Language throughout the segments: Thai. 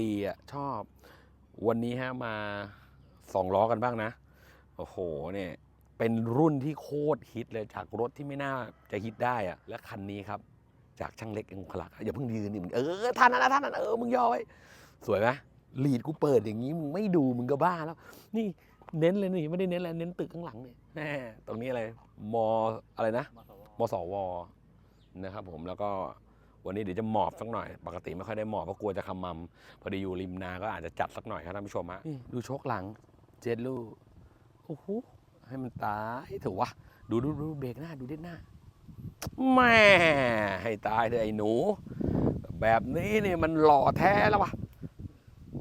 ดีอะชอบ วันนี้ฮะมาสองล้อกันบ้างนะ โอ้โหเนี่ยเป็นรุ่นที่โคตรฮิตเลยจากรถที่ไม่น่าจะฮิตได้อะและคันนี้ครับ จากช่างเล็กเองคลักษ์อย่าเพิ่งยืนนี่มึงเออท่านนั้นนะท่านนั้นเออมึงย่อไว้สวยไหมลีดกูเปิดอย่างนี้มึงไม่ดูมึงก็บ้าแล้ว นี่เน้นเลยนี่ไม่ได้เน้นอะไรเน้นตึกข้างหลังนี่แน่ตรงนี้อะไรมอะไรนะมสวนะครับผมแล้วก็ วันนี้เดี๋ยวจะหมอบสักหน่อย ปกติไม่ค่อยได้หมอบเพราะกลัวจะขมำพอดีอยู่ริมนาก็อาจจะจัดสักหน่อยครับท่านผู้ชมฮะนี่ดูโชคหลังเจ็ดลูกโอ้โหให้มันตายเถอะวะดูดูดูเบรกหน้าดูเด็ดหน้าแม่ให้ตายเถอะไอ้หนู แบบนี้เนี่ยมันหล่อแท้แล้ววะ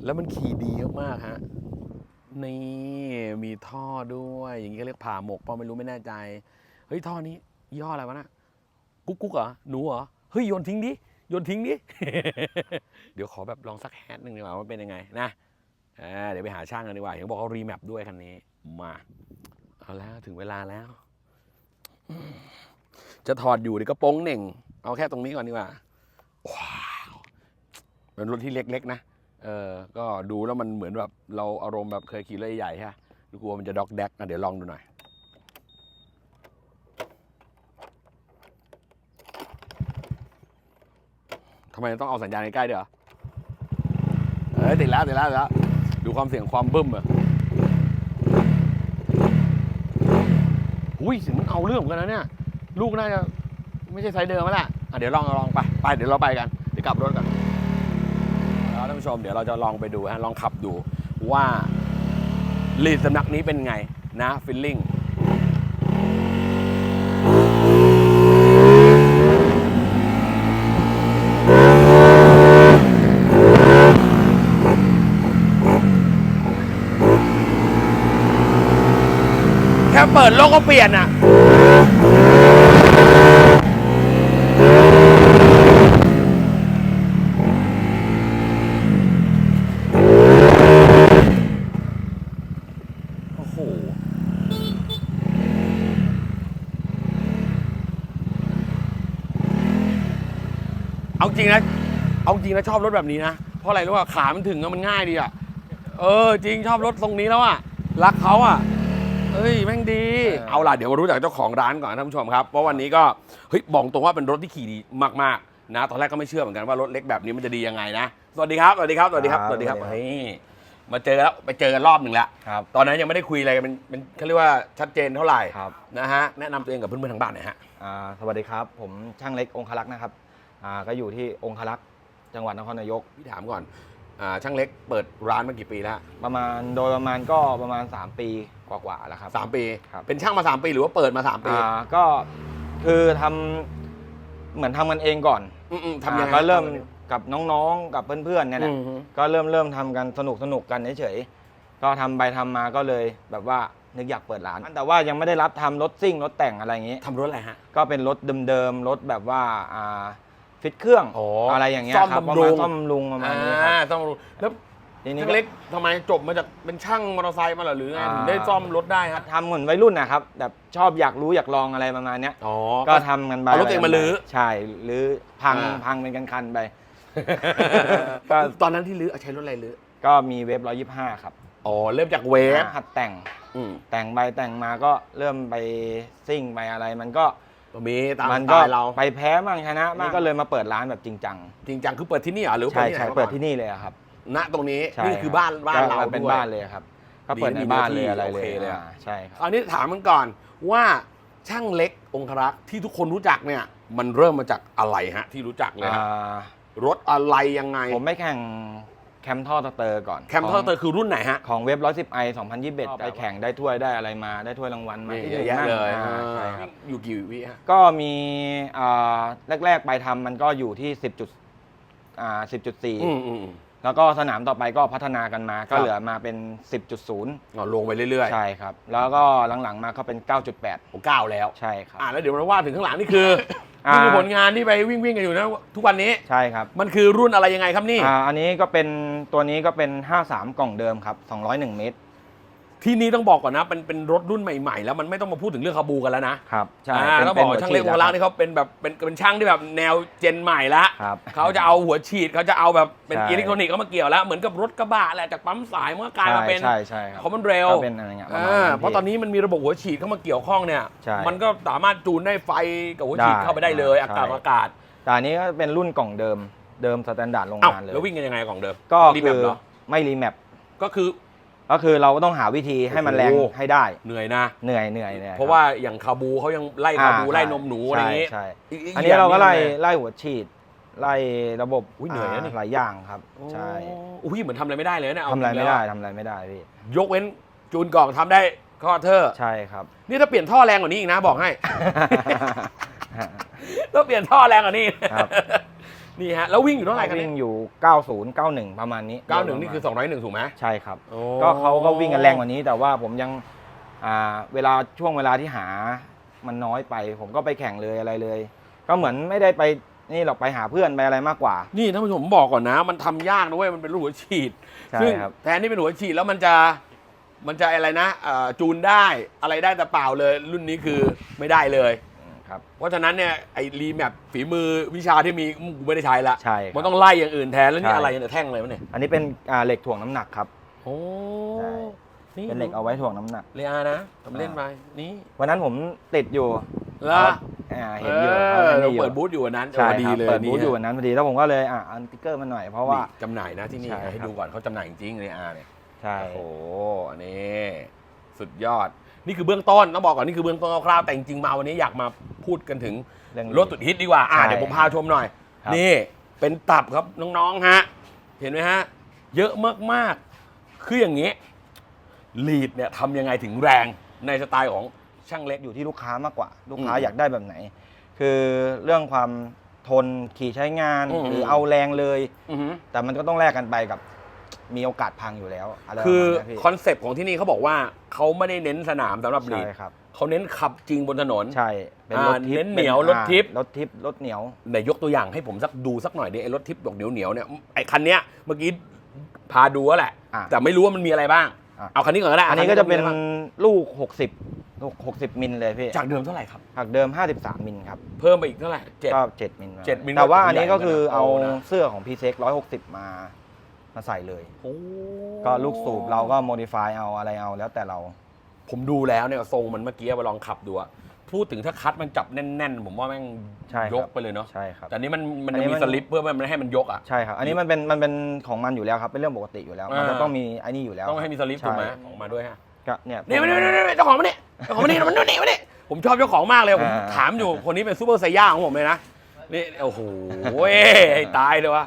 แล้วมันขี่ดีมากๆฮะนี่มีท่อด้วย อย่างนี้ก็เรียกผ่าหมกเปล่าไม่รู้ไม่แน่ใจ เฮ้ยท่อนี้ยี่ห้ออะไรวะน่ะกุ๊กกุ๊กเหรอหนูเหรอ เฮ้ยโยนทิ้งดิโยนทิ้งดิเดี๋ยวขอแบบลองสักแฮตหนึ่งดีกว่ามันเป็นยังไงนะเดี๋ยวไปหาช่างกันดีกว่าเห็นบอกเขารีแมปด้วยคันนี้มาเอาแล้วถึงเวลาแล้ว จะถอดอยู่ดีก็โป้งเหน่ง เอาแค่ตรงนี้ก่อนดีกว่าว้าวเป็นรถที่เล็กๆนะเออก็ดูแล้วมันเหมือนแบบเราอารมณ์แบบเคยขี่รถใหญ่ๆฮะดูกลัวมันจะด็อกแดกอะเดี๋ยวลองดูหน่อย ทำไมต้องเอาสัญญาณใกล้ๆด้วยเหรอเอ้ยติดแล้วติดแล้วติดแล้ว ดูความเสียงความบึ้มอะอุ้ยเสียงมันเอาเรื่องเหมือนกันนะเนี่ย ลูกน่าจะไม่ใช่ไซส์เดิมแล้วแหละอะเดี๋ยวลองลองไปไปเดี๋ยวเราไปกันเดี๋ยวกลับรถกันแล้วท่านผู้ชมเดี๋ยวเราจะลองไปดูฮะลองขับดูว่าลีดสำนักนี้เป็นไงนะฟิลลิ่ง ปิดโลกก็เปลี่ยนอะโอ้โหเอาจริงนะ เอาจริงนะชอบรถแบบนี้นะ เพราะอะไรรู้ป่ะขามันถึงอะมันง่ายดีอะเออ จริงชอบรถทรงนี้แล้วอะรักเขาอะ เอ้ยแม่งดีเออเอาล่ะเดี๋ยวมารู้จักเจ้าของร้านก่อนนะท่านผู้ชมครับเพราะวันนี้ก็เฮ้ยบอกตรงว่าเป็นรถที่ขี่ดีมากๆนะตอนแรกก็ไม่เชื่อเหมือนกันว่ารถเล็กแบบนี้มันจะดียังไงนะสวัสดีครับสวัสดีครับสวัสดีครับสวัสดีครับเฮ้ยมาเจอแล้วไปเจอกันรอบหนึ่งแล้วครับตอนนั้นยังไม่ได้คุยอะไรกันเป็นเป็นเขาเรียกว่าชัดเจนเท่าไหร่ครับ นะฮะแนะนำตัวเองกับเพื่อนๆทางบ้านหน่อยฮะอ่าสวัสดีครับ ผมช่างเล็กองคลักษ์นะครับอ่าก็อยู่ที่องคลักษ์จังหวัดนครนายกพี่ถามก่อนอ่าช่างเล็กเปิดร้านมากี่ปีแล้วประมาณโดยประมาณก็ประมาณ 3 ปี กว่าๆแล้วครับ สามปี ครับ เป็นช่างมาสามปีหรือว่าเปิดมาสามปีอ่าก็คือทำเหมือนทำกันเองก่อนอืมๆทำยังไงอ่าก็เริ่มทำยังไงกับน้องๆ กับเพื่อนๆเนี่ยแหละอืมฮึ ก็เริ่มเริ่มทำกันสนุกสนุกกันเฉยๆ ก็ทำไปทำมาก็เลยแบบว่านึกอยากเปิดร้าน แต่ว่ายังไม่ได้รับทำรถซิ่งรถแต่งอะไรอย่างนี้ ทำรถอะไรฮะ ก็เป็นรถเดิมๆ รถแบบว่าอ่าฟิตเครื่องอ๋อออะไรอย่างเงี้ยซ่อมครับบำรุง ประมาณซ่อมบำรุงประมาณนี้คอ่ารับต้องรู้แล้ว ทีนี้ช่างเล็กทำไมจบมาจากเป็นช่างมอเตอร์ไซค์มาเหรอหรือไงอ่า ถึงได้ซ่อมรถได้ฮะทำเหมือนวัยรุ่นนะครับแบบชอบอยากรู้อยากลองอะไรประมาณเนี้ย อ๋อ ก็ทำกันไปเอารถตัวเองมาลื้อใช่ลื้อพังอ่า พังเป็นคันๆไป ก็ตอนนั้นที่รื้อใช้รถอะไรรื้อก็มีเวฟร้อยยี่ห้าครับอ๋อเริ่มจากเวฟหัดแต่งอืมแต่งไปแต่งมาก็เริ่มไปซิ่งไปอะไร มันก็ก็มีตามมัสก็ไตล์เรา ไปแพ้บ้างชนะบ้างก็เลยมาเปิดร้านแบบจริงจัง จริงจังคือเปิดที่นี่เหรอหรือใช่ที่ไหนใช่มาก่อนเปิดที่นี่เลยอะครับ ณตรงนี้ใช่นี่คือรับบ้านบ้านเราก็เป็นด้วย บ้านเลยครับก็เปิดดีนะในมีบ้านเนื้อที่เลยอะไรเลโอเคยเลยอะอ่าใช่ครับ อันนี้ถามมันก่อนว่าช่างเล็กองครักษ์ที่ทุกคนรู้จักเนี่ย มันเริ่มมาจากอะไรฮะ ที่รู้จักเลยฮะอ่ารถอะไรยังไง ผมไม่แข่งแคมท่อสเตอร์ก่อนแคมเทอร์เตอร์คือรุ่นไหนฮะ ของเว็บ110 i 2021ไปแข่งได้ถ้วยได้อะไรมาได้ถ้วยรางวัลมานี่ที่เยหอะนึ่งแยะเลยอ่าใช่ครับอยู่กี่วิฮะ ก็มีอ่าแรก ๆ ไปทำมันก็อยู่ที่ 10จุดอ่าอืม10.4 อืมอืม แล้วก็สนามต่อไปก็พัฒนากันมาครัก็บเหลือมาเป็น 10.0อ๋อลงไปเรื่อยๆ ใช่ครับ แล้วก็หลังๆมาก็เป็น 9.8ผมก้าวแล้ว ใช่ครับอ่าแล้วเดี๋ยวมาว่าถึงข้างหลังนี่คืออ่านี่คือผลงานที่ไปวิ่งวิ่งๆกันอยู่นะทุกวันนี้ใช่ครับ มันคือรุ่นอะไรยังไงครับนี่อ่าอันนี้ก็เป็นตัวนี้ก็เป็น 53 กล่องเดิมครับ 201 เมตร ที่นี่ต้องบอกก่อนนะเป็นเป็นรถรุ่นใหม่ๆ แล้วมันไม่ต้องมาพูดถึงเรื่องคาบูกันแล้วนะครับใช่อ่าเป็นต้องบอกว่าป็นช่างเล็กหัววงฉีดรักนี่เขาเป็นแบบเป็นเป็นช่างที่แบบแนวเจนใหม่ละครับ เขาจะเอาหัวฉีดเขาจะเอาแบบเป็นใช่ อิเล็กทรอนิกส์เข้ามาเกี่ยวแล้ว เหมือนกับรถกระบะแหละจากปั๊มสายมันก็กลายมาเป็นใช่ใช่ใช่ครับคอมมอนเรล ก็เป็นอะไรเงี้ยประมาณอ่านั้นเพราะตอนนี้มันมีระบบหัวฉีดเข้ามาเกี่ยวข้องเนี่ย ใช่มันก็สามารถจูนได้ไฟกับหัวฉีดได้เข้าไปได้เลย ใช่ อากาศอากาศแต่อันนี้ก็เป็นรุ่นกล่องเดิมเดิมสแตนดาร์ดโรงเอ้างานเลยแล้ววิ่งกันยังไงของเดิมก็รีคืแมปอเหรอไม่รีแมปก็คือ ก็คือเราก็ต้องหาวิธีให้มันแรงโอ้โห ให้ได้ เหนื่อยนะ เหนื่อยเหนื่อยเหนื่อยเพราะว่าอย่างคาบูเขายังไล่คาบูอ่ไล่นมหนูอะไรอย่างงี้ ใช่กอันนี้เราก็ไล่อย่งไล่หัวฉีด ไล่ระบบอุ๊ยเหนื่อยนะนี่หลายอย่างครับ ใช่โอ้อุ้ยเหมือนทำอะไรไม่ได้เลยนะเาทำอะไรจงไม่แล้วได้ทำอะไรไม่ได้พี่ ยกเว้นจูนกล่องทำได้ข้อเทอร์ ใช่ครับ นี่ถ้าเปลี่ยนท่อแรงกว่านี้อีกนะบอกให้ ถ้าเปลี่ยนท่อแรงกว่านี้ ครับ นี่ฮะแล้ววิ่งอยู่เท่าไหร่กันวิ่เนี่งยอยู่ 90 91 ประมาณนี้เก้าหนึ่งนี่คือสองร้อยหนึ่งถูกไหมใช่ครับ โอ้ก็เขาก็วิ่งกันแรงกว่านี้ แต่ว่าผมยังอ่าเวลาช่วงเวลาที่หามันน้อยไป ผมก็ไปแข่งเลยอะไรเลย ก็เหมือนไม่ได้ไปนี่หรอกไปหาเพื่อนไปอะไรมากกว่านี่ท่านผู้ชมบอกก่อนนะ มันทำยากนะเว้ยมันเป็นรูปหัวฉีด ใช่ซึ่งครับ แทนที่เป็นหัวฉีดแล้วมันจะมันจะอะไรนะเอ่อจูนได้อะไรได้แต่เปล่าเลย รุ่นนี้คือไม่ได้เลยอืม ครับ เพราะฉะนั้นเนี่ยไอ้รีแมปฝีมือวิชาที่มีกูไม่ได้ใช้ละใช่ครับมันต้องไล่อย่างอื่นแทนแล้วนี่ใช่ อะไรเนี่ยแท่งอะไรวะเนี่ยอันนี้เป็นอ่าเหล็กถ่วงน้ำหนักครับ โอ้ใช่ นี่เป็นเหล็กเอาไว้ถ่วงน้ำหนัก เรียอานะทำเล่นไปนี่วันนั้นผมติดอยู่แล้วอ่าเห็นอยู่เอเขาอเห็นเราอยู่เปิดบูธอยู่วันนั้นใช่พอดีครับเลยเปิดบูธนี่อยู่วันนั้นพอดีแล้วผมก็เลยอะเอาสติ๊กเกอร์มาหน่อยเพราะว่า นี่จำหน่ายนะที่นี่ใช่ให้ครับดูก่อนเขาจำหน่ายจริงๆเรียอาเนี่ย ใช่ โอ้โหอันนี้สุดยอด นี่คือเบื้องต้นต้องบอกก่อนนี่คือเบื้องต้นคร่าวๆแต่จริงๆมาวันนี้อยากมาพูดกันถึงเรื่องรถสุดฮิตดีกว่าอะใช่เดี๋ยวผมพาชมหน่อย ครับ นี่เป็นตับครับน้องๆฮะเห็นไหมฮะเยอะมากๆคืออย่างนี้ลีดเนี่ยทำยังไงถึงแรงในสไตล์ของช่างเล็ก อยู่ที่ลูกค้ามากกว่า ลูกค้าอืมอยากได้แบบไหน คือเรื่องความทนขี่ใช้งานอืม หรือเอาแรงเลย อือหือ แต่มันก็ต้องแลกกันไปกับ มีโอกาสพังอยู่แล้วอะไรประคือมาณนี้พี่คอนเซปต์ของที่นี่เขาบอกว่าเขาไม่ได้เน้นสนามสำหรับลีใช่ดครับ เขาเน้นขับจริงบนถนน ใช่เป็นอ่ารถทิปเน้นเหนียวป็รถทิปอ่ารถทิปรถเหนียว ไหนยกตัวอย่างให้ผมสักดูสักหน่อยดิไอ้รถทิปดอกเหนียวเหนียวๆเนี่ยไอ้คันเนี้ยเมื่อกี้พาดูแล้วแหละ อะแต่ไม่รู้ว่ามันมีอะไรบ้าง อะ เอาคันนี้ก่อนก็ได้อันนี้ก็จะเป็นคัมีอไรบ้างลูก 60ลูก60 มิลเลยพี่จากเดิมเท่าไหร่ครับหักเดิม 53 มิลครับเพิ่มไปอีกเท่าไหร่เจ็ด ก็7มิลเจ็ดมิลแต่ว่าก็อันนี้ก็คือใหญ่เอานะ เสื้อของพีเซ็ก160 มา มาใส่เลย โอ้ก็ลูกสูบเราก็โมดิฟายเอาอะไรเอาแล้วแต่เรา ผมดูแล้วเนี่ยทรงมันเมื่อกี้ไปลองขับดูอะพูดถึงถ้าคัดมันจับแน่นๆ ผมว่าแม่งใช่ครับ ยกไปเลยเนาะใช่ครับ แต่อันนี้มันมันอันจะนี้มีมัน สลิปเพื่อไม่ให้มันยกอะใช่ครับ อันนี้มันเป็นมันเป็นของมันอยู่แล้วครับ เป็นเรื่องปกติอยู่แล้ว มันจะอ่า ต้องมีไอ้นี่อยู่แล้วต้องให้มีสลิปถูกไหมใช่ออกมาด้วยฮะก็เนี่ยนี่มานี่มานี่มานี่เจ้าของมานี่เจ้าของมานี่มันนี่มานี่ผมชอบเจ้าของมากเลยผมอ่า ถามอยู่คนนี้เป็นซูเปอร์ไซย่าของผมเลยนะนี่โอ้โหให้ตายเลยวะ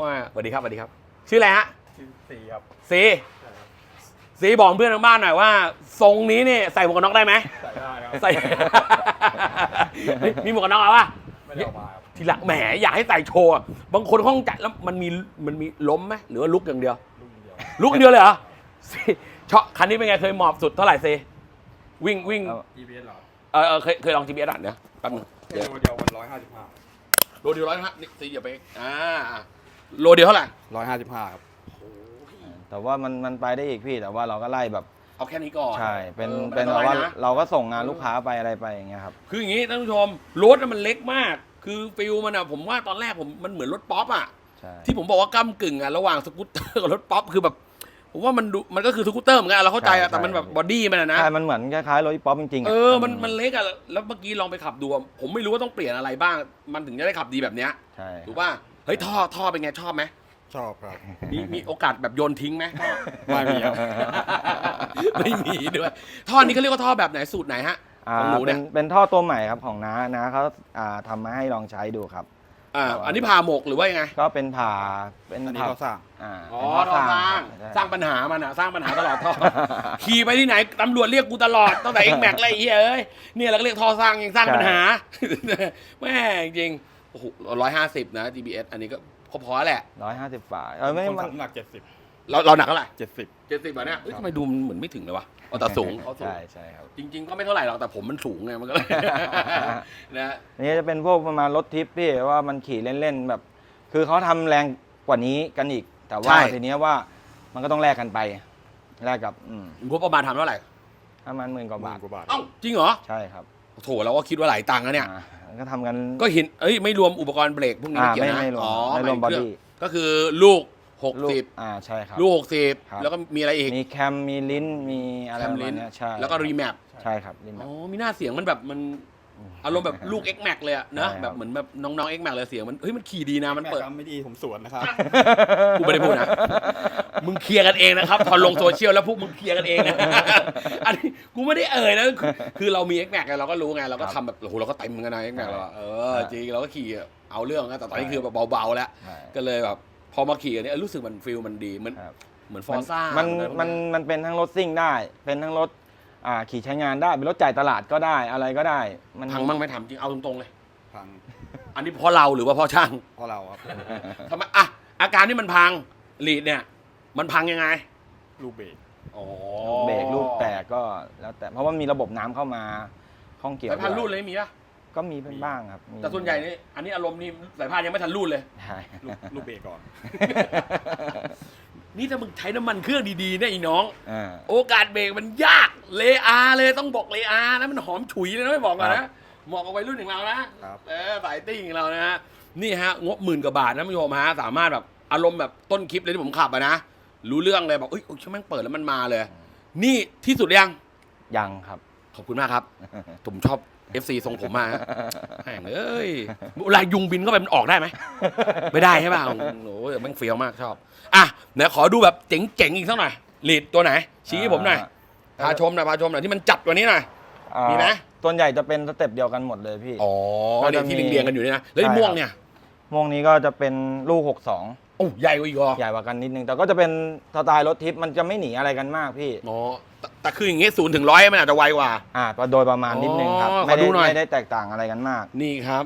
ว่าสวัสดีครับสวัสดีครับ ชื่ออะไรฮะสี่ครับซีซีบอกเพื่อนทางบ้านหน่อยว่า ทรงนี้นี่ใส่หมวกกันน็อกได้ไหมใส่ได้ครับใส่ มีหมวกกันน็อกเอาปะไม่ได้เอามาครับทีหลังแหมอยากให้ใส่โชว์อะบางคนข้องใจแล้วมันมีมันมีล้มไหมหรือว่าลุกอย่างเดียว ลูกเดียวลุกอย่างเดียวเลยเหรอซีเชาะคันนี้เป็นไงเคยหมอบสุดเท่าไหร่ซีวิ่งวิ่ง เอา EBS เหรอเออเออเคยเคยลอง GPS อะเนี่ยแป๊บนึงแค่โลเดียวมันร้อยห้าสิบห้าโลเดียวร้อยนะนี่ซีอย่าไปอ่า โลเดียวเท่าไหร่ร้อยห้าสิบห้าครับ แต่ว่ามันมันไปได้อีกพี่แต่ว่าเราก็ไล่แบบเอาแค่นี้ก่อนใช่ เป็นออเป็นไม่แบบว่าป็นไรนะเราก็ส่งงานลูกค้าไปอะไรไปอย่างเงี้ยครับคืออย่างนี้ท่านผู้ชมรถน่ะมันเล็กมาก คือฟิลมันอะผมว่าตอนแรกผมมันเหมือนรถป๊อปอะใช่ที่ผมบอกว่าก้ากึ่งอะระหว่างสกูตเตอร์กับรถป๊อปคือแบบผมว่ามันดูมันก็คือสกูตเตอร์เหมือนกันเราเข้าใจอะแต่มันแบบบอดี้มันอะนะใช่มันเหมือนคล้ายๆรถอีป๊อปจริงๆะเออมันมันเล็กอะแล้วเมื่อกี้ลองไปขับดูอะผมไม่รู้ว่าต้องเปลี่ยนอะไรบ้าง มันถึงจะได้ขับดีแบบเนี้ยใช่ถูกป่ะ เฮ้ยท่อท่อเป็นไงชอบไหมชอบครับ มีมีโอกาสแบบโยนทิ้งไหมท่อไม่มีครับ ไม่มีด้วย ท่อนี้เขาเรียกว่าท่อแบบไหนสูตรไหนฮะอ่าของหนูเป็เนี่นยเป็นท่อตัวใหม่ครับของน้าน้าเขาอ่าทำมาให้ลองใช้ดูครับ อ่าอันนี้ผ่าหมกหรือว่ายังไง ก็เป็นผ่าเป็นอันนี้ผ่าเขาสร้าง อ่าอ๋อเป็นท่ท่อสร้างใช่สร้างปัญหามันอะ สร้างปัญหาตลอดท่อ ขี่ไปที่ไหนตำรวจเรียกกูตลอดตั้งแต่เอ็กแม็กอะไรเฮียเอ้ยเนี่ยเราก็เรียกท่อสร้างยังสร้างปัญหา แม่งจริง โอ้โหร้อยห้าสิบนะ GBS อันนี้ก็พอๆแหละ ร้อยห้าสิบฝาเออไม่คนมัน ขับน้ำหนักเจ็ดสิบเราเราหนักเท่าไหร่เจ็ดสิบ เจ็ดสิบอะเนี่ยเฮ้ยทำไมดูมันเหมือนไม่ถึงเลยวะเอาแต่สูงเขาสูง ใช่ใช่ครับ จริง ๆ ก็ไม่เท่าไหร่หรอกแต่ผมมันสูงไงมันก็เลย นะอันนี้จะเป็นพวกประมาณรถทิปพี่ว่ามันขี่เล่นๆแบบ คือเขาทำแรงกว่านี้กันอีก แต่ว่าทีเนี้ยว่ามันก็ต้องแลกกันไปแลกกับอืมงบประมาณทำเท่าไหร่ประมาณหมื่นกว่าหมื่บาทนกว่าบาท เอ้าจริงเหรอ ใช่ครับ โถเราก็คิดว่าหลายตังค์นะเนี่ย อ่าก็ทำกัน ก็เห็นเอ้ยไม่รวมอุปกรณ์เบรกพวกนี้อ่าไม่เกี่ยวนะไม่ไม่รวมอ๋อไม่รวมหายถึง body ก็คือลูกหกลูกสิบอ่าใช่ครับ ลูกหกสิบครับแล้วก็มีอะไรอีกมีแคมมีลิ้นมีอะไรแคปมระลิมาณนเนี้ยใช่แล้วก็รีแมปใช่ครับลิ้นอ๋อมีหน้าเสียงมันแบบมัน อารมณ์แบบลูก X Max เลยอะนะใช่ครับ แบบเหมือนแบบน้องๆ X Max เลยเสียงมันเฮ้ยมันขี่ดีนะมันแม่เปิดกำไม่ดีผมสวนนะครับ กูไม่ได้พูดนะ มึงเคลียร์กันเองนะครับ พอลงโซเชียลแล้วพวกมึงเคลียร์กันเองนะ อันนี้กูไม่ได้เอ่ยนะคือคือเรามี X Max ไงเราก็รู้ไงเราก็ทำแบบโอ้โหเราก็เต็มเหมือนกันนะ X Max เราอะเออจริงเราก็ขี่เอาเรื่องนะแต่ตอนนี้คือแบบเบาๆแล้ว ใช่ก็เลยแบบพอมาขี่กันเนี่ยเออรู้สึกมันฟิลมันดีเหมือนครับเหมือนฟอร์ซ่า มัมันมันมันเป็นทั้งรถซิ่งได้ เป็นทั้งรถ อ่าขี่ใช้งานได้เป็นรถจ่ายตลาดก็ได้อะไรก็ได้ มันพังบ้างไหมถามจริงเอาตรงๆเลย พังอันนี้เพราะเราหรือว่าเพราะช่างเพราะเราครับ ทำไมอะอาการที่มันพังลีดเนี่ย มันพังยังไงลูกเบรกอ๋อเบรกลูกแตกก็แล้วแต่เพราะว่ามีระบบน้ำเข้ามาข้องเกี่ยวสายพันธุ์ด้รูวดเลยมีปะก็มีเป็นบ้างครับมีแต่ส่วนใหญ่นี่อันนี้อารมณ์นี่สายพานยังไม่ทันรูดเลย ใช่ ลูกลูกเบรกก่อน นี่ถ้ามึงใช้น้ำมันเครื่องดีๆเนี่ยไอ้น้อง อ่า โอกาสเบรกมันยากเลอาเลยต้องบอกเลอานะมันหอมฉุยเลยนะไม่บอกก่อนครันะบเหมาะกับวัยรุ่นอย่างเรานะครับ เออสายติ้งของเรานะฮะนี่ฮะงบหมื่นกว่าบาทนะผู้ชมฮะสามารถแบบอารมณ์แบบต้นคลิปเลยที่ผมขับอะนะรู้เรื่องเลยบอกเอ้ยโอ้ยช่างแม่งเปิดแล้วมันมาเลย นี่ที่สุดยังยังครับ ขอบคุณมากครับ ผมชอบ FC ทรงผมมากฮะแม่งเอ้ยเวลายุงบินเข้าไปมันออกได้ไหม ไม่ได้ใช่ป่ะโอ้โหแม่งเฟี้ยวมากชอบ อะเดี๋ยวขอดูแบบเจ๋งๆอีกสักหน่อยลีดตัวไหน ชี้ให้ผมหน่อยพาชมหน่อยพาชมหน่อยที่มันจัดกว่านี้หน่อย อ่ามีไหม ส่วนใหญ่จะเป็นสเต็ปเดียวกันหมดเลยพี่ อ๋อก็เนี่จะยมีที่เรียงๆกันอยู่เนี่ยนะแล้วไอ้ใช่ม่วงครับ เนี่ย ม่วงนี้ก็จะเป็นลูก 62โอ้ใหญ่กว่าอีกเหรอใหญ่กว่ากันนิดนึงแต่ก็จะเป็นสไตล์รถทิปมันจะไม่หนีอะไรกันมากพี่อ๋อแต่แต่คืออย่างงี้ศูนย์ถึงร้อยมันอาจจะไวกว่า อ่าโดยประมาณนิดนึงครับ อ๋อไม่ขอดูได้หน่อย ไม่ได้แตกต่างอะไรกันมาก นี่ครับ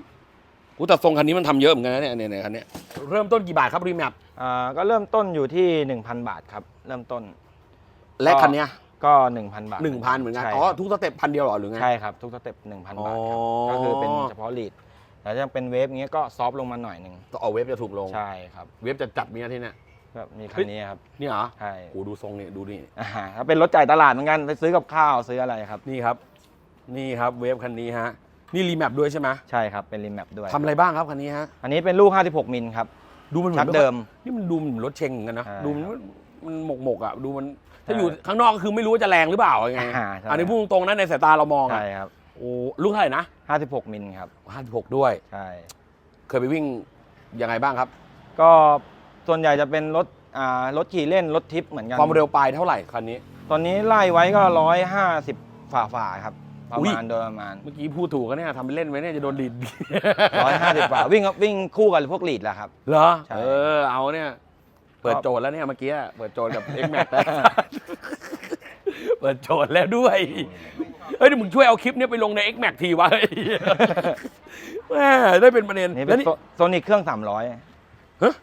กูแต่ทรงคันนี้มันทำเยอะเหมือนกันนะเนี่ยเนี่ยเนี่ยคันเนี้ยเริ่มต้นกี่บาทครับรีแมปอ่าก็เริ่มต้นอยู่ที่ 1,000 บาทครับ เริ่มต้นและคันเนี้ยก็ 1,000 บาทหนึ่งพันเหมือนกันใช่อ๋อครับทุกสเต็ปพันเดียวเหรอหรือไง ใช่ครับทุกสเต็ป1,000 บาทครับอ๋อ ก็คือเป็นเฉพาะลีด แต่ถ้าเป็นเวฟอย่างเงี้ยก็ซอฟต์ลงมาหน่อยหนึ่งต้องเอาเว็บจะถูกลง ใช่ครับเว็บจะจัดมีนะที่เนี่ยก็มีคัเฮ้นยนี้ครับนี่เหรอใช่โอ้ดูทรงนี่ดูนี่อ่าถ้าเป็นรถจ่ายตลาดเหมือนกันไปซื้อกับข้าวซื้ออะไรครับ นี่ครับ นี่ครับเวฟคันนี้ฮะนี่รีแมปด้วยใช่ไหมใช่ครับเป็นรีแมปด้วยทำอะไรบ้างครับคันนี้ฮะอันนี้เป็นลูก 56 มิลครับดูมันเหมืชัอกนเดิม นี่มันดูเหมือนรถเชงเหมือนกันนะใช่ดูมันมันหมกหมกๆอะดูมันถ้าใช่อยู่ข้างนอกก็คือไม่รู้ว่าจะแรงหรือเปล่ายังไงอ่าใช่อันนี้พูดตรงๆนะในสายตาเรามองอะใช่ครับโอ้ลูกเท่าไหร่นะ 56 มิลครับห้าสิบหกด้วย ใช่ เคยไปวิ่งยังไงบ้างครับ ก็ส่วนใหญ่จะเป็นรถอ่ารถขี่เล่นรถทิปเหมือนกัน ความเร็วปลายเท่าไหร่คันนี้ ตอนนี้ไล่ไว้ก็ 150 ฝ่าฝ่าๆครับ ประอุ๊ยมาณโดยประมาณ เมื่อกี้พูดถูกกันเนี่ยทำเป็นเล่นไว้เนี่ยจะโดนดีด150ฝ่าวิ่งวิ่งคู่กับพวกลีดแหละครับ เหรอใช่เออเอาเนี่ย เปิดโจทย์แล้วเนี่ยเมื่อกี้เปิดโจทย์กับ X Max เปิดโจทย์แล้วด้วย เฮ้ยเดี๋ยวมึงช่วยเอาคลิปเนี้ยไปลงใน X Max ทีวะเฮ้ยแม่ได้เป็นประเด็นนี่แล้เป็วนนี่ โซนิกเครื่อง 300ฮะ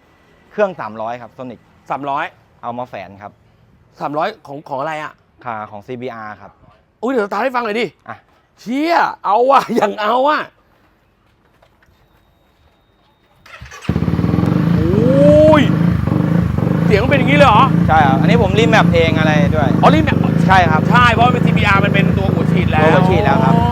เครื่อง 300 ครับโซนิกสามร้อยเอามาแฝนครับสามร้อยของของอะไรอะขาของ CBR ครับ อุ้ยเดี๋ยวสตาร์ทให้ฟังเลยดิอะ เชี่ยเอาว่ะอย่างเอาว่ะโอ้ยเสียงมันเป็นอย่างนี้เลยเหรอใช่ครับ อันนี้ผมรีแมปเองอะไรด้วยอ๋อรีแมป ใช่ครับ ใช่เพราะมันเป็น CBR มันเป็นตัวหัวฉีดแล้วตัวหัวฉีดแล้วครับ อ๋อ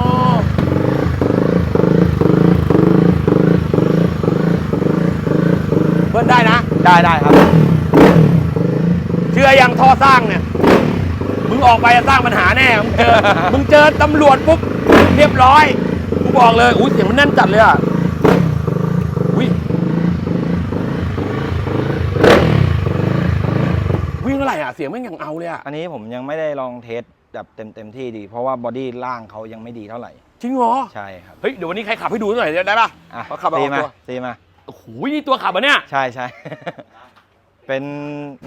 เบิ้ลได้นะ ได้ได้ครับ เชื่อยังท่อสร้างเนี่ยมึงออกไปจะสร้างปัญหาแน่มึงเจอ มึงเจอตำรวจปุ๊บเรียบร้อยกูบอกเลยอุ้ยเสียงมันแน่นจัดเลยอะ อุ้ย วิ่งเท่าไหร่อะเสียงแม่งยังเอาเลยอะอันนี้ผมยังไม่ได้ลองเทสแบบเต็มเต็มที่ดี เพราะว่าบอดี้ล่างเขายังไม่ดีเท่าไหร่จริงเหรอใช่ครับเฮ้ยเดี๋ยววันนี้ใครขับให้ดูหน่อยได้ป่ะอะเขาขับมาซีออกมาตัวซีมาโอ้โหนี่ตัวขับอะเนี่ยใช่ใช่เป็น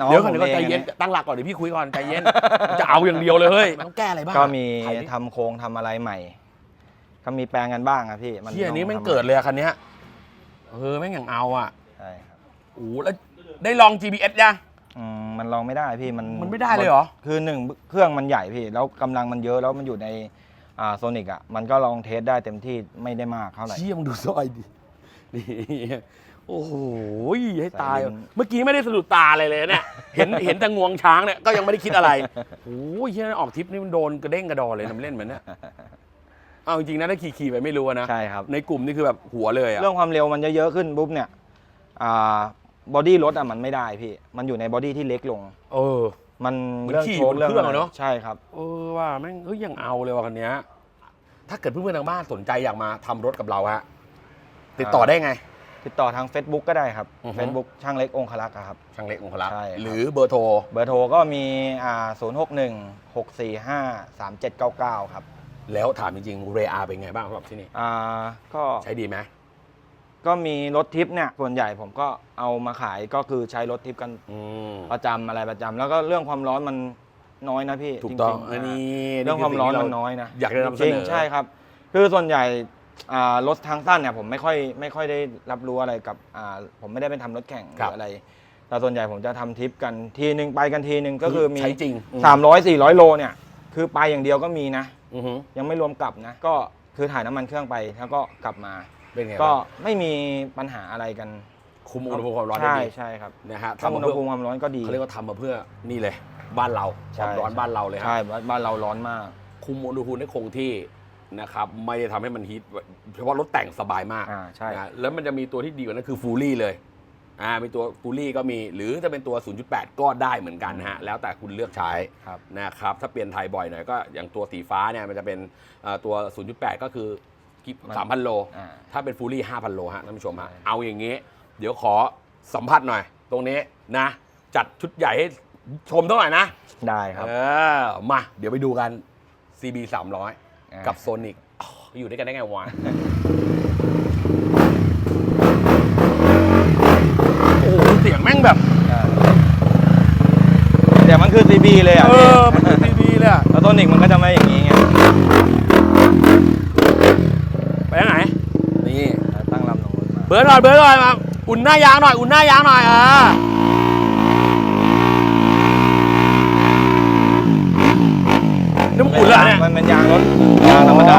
น้องเดี๋ยวก่อนผเดี๋ยวมก่อนใจเองเย็นอัตั้งหลักก่อนเดี๋ยวพี่คุยก่อนใจเย็นจะเอาอย่างเดียวเลยเฮ้ยมันต้องแก้อะไรบ้างก็มีถ่ายดิทำโครงทำอะไรใหม่ก็มีแปลงกันบ้างครับพี่เที่ยนี้ต้แม่งทำเกิดเลยอะคันเนี้ยเออแม่งอย่างเอาอะใช่ครับโอ้โหแล้วได้ลอง GPS ยังอื มมันลองไม่ได้พี่มันมันไม่ได้เลยเหรอ คือหนึ่งเครื่องมันใหญ่พี่ แล้วกำลังมันเยอะแล้วมันอยู่ในอ่าโซนิกอะมันก็ลองเทสได้เต็มที่ไม่ได้มากเท่าไหร่ เชี่ยมึงดูซอยดินี่โอ้โหให้ตาย ใส่ลิ้น เมื่อกี้ไม่ได้สะดุดตาเลยเลยเนี่ย เห็นเห็นแต่งวงช้างเนี่ยก็ยังไม่ได้คิดอะไรโอ้ยเฮียออกทริปนี่มันโดนกระเด้งกระดอนเลยนะมันเล่นเหมือนเนี่ยเอาจริงๆนะถ้าขี่ๆไปไม่รู้อะนะใช่ครับ ในกลุ่มนี่คือแบบหัวเลยอะ เรื่องความเร็วมันจะเยอะขึ้นปุ๊บเนี่ยอ่า บอดี้รถอะมันไม่ได้พี่ มันอยู่ในบอดี้ที่เล็กลง เออ มันเหมือนเรื่องขี่โชบว์นเรื่องเครื่องอะอะไรเนอะ ใช่ครับ เออว่าแม่งเฮ้ยยังเอาเลยว่ะคันเนี้ยถ้าเกิดเพื่อนๆทางบ้านสนใจอยากมาทำรถกับเราฮะติดต่อได้ไง ติดต่อทาง Facebook ก็ได้ครับ อือฮึ Facebook ช่างเล็กองคลักษ์อะครับ ช่างเล็กองคลักษ์ใช่ครับ หรือเบอร์โทร เบอร์โทรก็มีอ่า0 6 1 6 4 5 3 7 9 9 ครับแล้วถามจริงๆเรอาเป็นไงบ้างสำหรับที่นี่อ่าก็ใช้ดีไหม ก็มีรถทิปเนี่ยส่วนใหญ่ผมก็เอามาขายก็คือใช้รถทิปกันอืม ประจำอะไรประจำแล้วก็เรื่องความร้อนมันน้อยนะพี่ถูกต้องจริๆอันนี้เรื่องความร้อนมันเน้อยนะอยากจะนำเสนอ จริงๆใช่ครับ คือส่วนใหญ่อ่ารถทางสั้นเนี่ยผมไม่ค่อยไม่ค่อยได้รับรู้อะไรกับอ่าผมไม่ได้ไปทำรถแข่งหครัรืบออะไร แต่ส่วนใหญ่ผมจะทำทริปกันทีหนึ่งไปกันทีหนึ่งก็คือมีใช้จริงสามร้อยสี่ร้อยโลเนี่ยคือไปอย่างเดียวก็มีนะ อือหือยังไม่รวมกลับนะ ก็คือถ่ายน้ำมันเครื่องไปแล้วก็กลับมา เป็นไงก็บ้างไม่มีปัญหาอะไรกันคุมอุณหภูมิความร้อนได้ใช่ดีใช่ครับนะฮะถ้าทำอุมาณหเพื่อภูมิความร้อนก็ดี เขาเรียกว่าทำมาเพื่อนี่เลย บ้านเราคใช่ วามร้อนบ้านเราเลยฮะใช่บ้านเราร้อนมาก คุมอุณหภูมิได้คงที่นะครับไม่ได้ทำให้มันฮีทเฉพาะรถแต่งสบายมากอ่าใช่ นะแล้วมันจะมีตัวที่ดีกว่านั้นคือฟูลี่เลยอ่ามีตัวฟูลี่ก็มีหรือจะเป็นตัว 0.8 ก็ได้เหมือนกันนะฮะแล้วแต่คุณเลือกใช้ ครับ นะครับถ้าเปลี่ยนไทยบ่อยหน่อยก็อย่างตัวสีฟ้าเนี่ยมันจะเป็นเอ่อตัว 0.8 ก็คือ สามพันโล อ่า ถ้าเป็นฟูลี่5,000โลฮะท่านผู้ชมฮะใช่เอาอย่างงี้ เดี๋ยวขอสัมผัสหน่อย ตรงนี้นะ จัดชุดใหญ่ให้ชมเท่าไหร่นะ ได้ครับเออ มา เดี๋ยวไปดูกัน CB อ่า300 กับโซนิกอยู่ด้วยกันได้ไงวะ โอ้โหเสียงแม่งแบบเดี๋ยวมันคือ CB เลยอะเออมันเป็น CB เลยอะแล้วโทนิกมันก็จะไม่อย่างนี้ไง ไปทางไหน นี่ ตั้งลำตรงนู้นมา เบิร์ดหน่อยเบิร์ดหน่อยมาอุ่นหน้ายางหน่อยอุ่นหน้ายางหน่อยอ่านี่มันอุ่นแล้วเนี่ยมันเป็นยางรถยางธรรมดา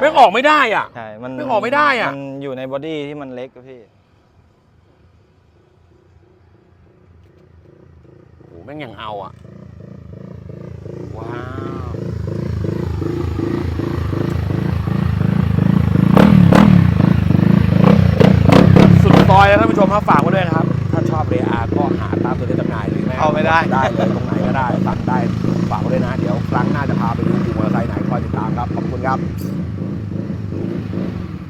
ไม่งออกไม่ได้อะใช่มันนึกออกไม่ได้อะมันอยู่ในบอดี้ที่มันเล็กอะพี่ โอ้โห แม่งยังเอาอะ ว้าวสุดซอยแล้วท่านผู้ชมครับฝากไว้ด้วยนะครับ ถ้าชอบเรอาก็หาตามตัวที่จำหน่ายหรือไม่เอาไม่ได้ ได้เลยตรงไหนก็ได้สั่งได้ฝากไว้ด้วยนะ เดี๋ยวครั้งหน้าจะพาไปดูดูมอเตอร์ไซค์ไหนคอยติดตามครับ ขอบคุณครับ